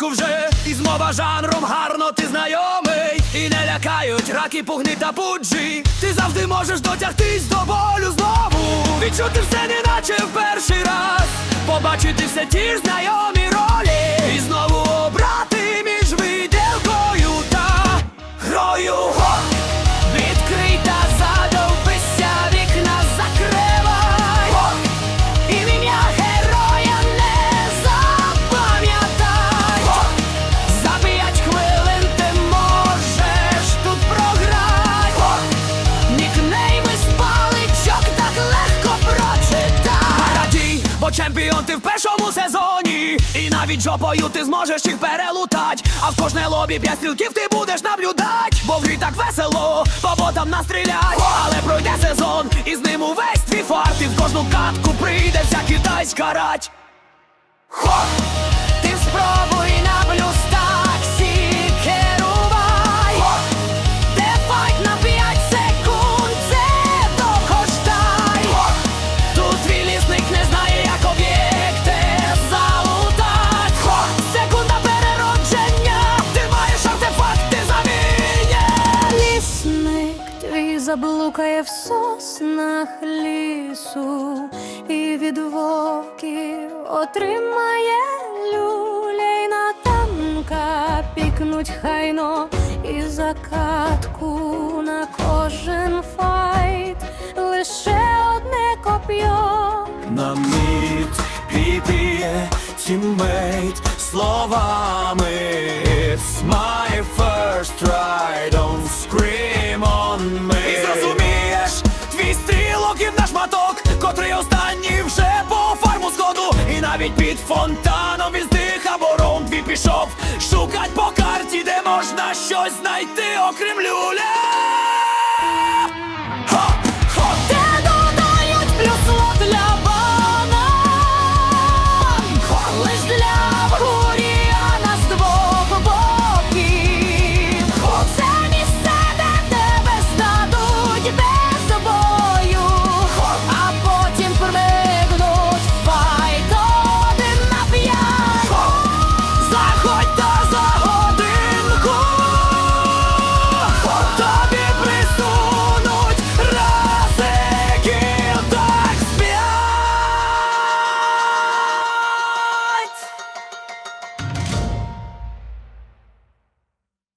Награвся вже, і мова жанром гарно ти знайомий. І не лякають раки, пугни та пуджі. Ти завжди можеш дотягтись до болю знову. Відчути все, неначе в перший раз. Побачити все ті ж знайомі ролі. І знову чемпіон ти в першому сезоні. І навіть жопою ти зможеш їх перелутать. А в кожне лобі п'ять стрілків ти будеш наблюдать. Бо в грі так весело, по ботам настрілять. Але пройде сезон, і з ним увесь твій фарт. І в кожну катку прийдеться вся китайська рать. Хо! Заблукає в соснах лісу і від вовків отримає люлейна танка, пікнуть хайно і закатку на кожен файт, лише одне коп'є. На мід піде тіммейт словами І навіть під фонтаном із тих оборон твій пішов Шукать по карті, де можна щось знайти, окрім люля